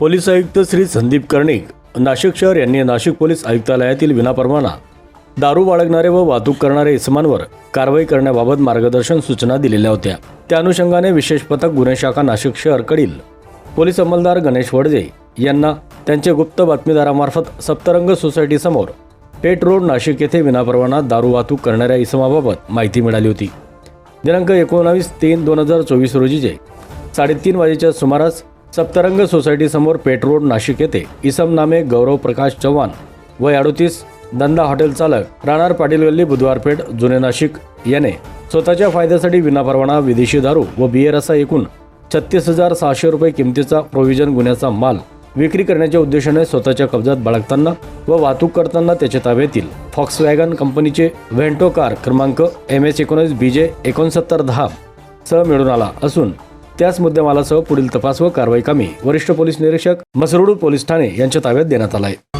Police आयुक्त श्री संदीप कर्णिक नाशिक शहर यांनी नाशिक पोलीस आयुक्तालयातील विनापरवाना दारू बाळगणारे व वाहतूक करणारे इसमांवर कारवाई करण्याबाबत मार्गदर्शन सूचना दिलेल्या होत्या. त्या अनुषंगाने विशेष पथक गुन्हे शाखा नाशिक शहरकडील पोलीस अंमलदार गणेश वडजे यांना त्यांचे गुप्त बातमीदारामार्फत सप्तरंग सोसायटीसमोर पेट रोड नाशिक येथे विनापरवाना दारू वाहतूक करणाऱ्या इसमाबाबत माहिती मिळाली होती. दिनांक एकोणावीस तीन दोन हजार चोवीस रोजीचे साडेतीन वाजेच्या सुमारास सप्तरंग सोसायटीसमोर पेट रोड नाशिक येथे इसम नामे गौरव प्रकाश चव्हाण वय अडोतीस धंदा हॉटेल चालक राणार पाटील गल्ली बुधवारपेठ जुने नाशिक. याने स्वतःच्या फायद्यासाठी विनापरवाना विदेशी दारू व बियर असा एकूण छत्तीस हजार सहाशे रुपये किमतीचा प्रोव्हिजन गुन्ह्याचा माल विक्री करण्याच्या उद्देशाने स्वतःच्या कब्जात बाळगताना व वाहतूक करताना त्याच्या ताब्यातील फॉक्स वॅगन कंपनीचे व्हेंटो कार क्रमांक एम एस एकोणीस बी जे एकोणसत्तर दहा सह मिळून आला असून त्याच मुद्देमालासह पुढील तपास व कारवाई कामी वरिष्ठ पोलीस निरीक्षक मसरुडू पोलीस ठाणे यांच्या ताब्यात देण्यात आला आहे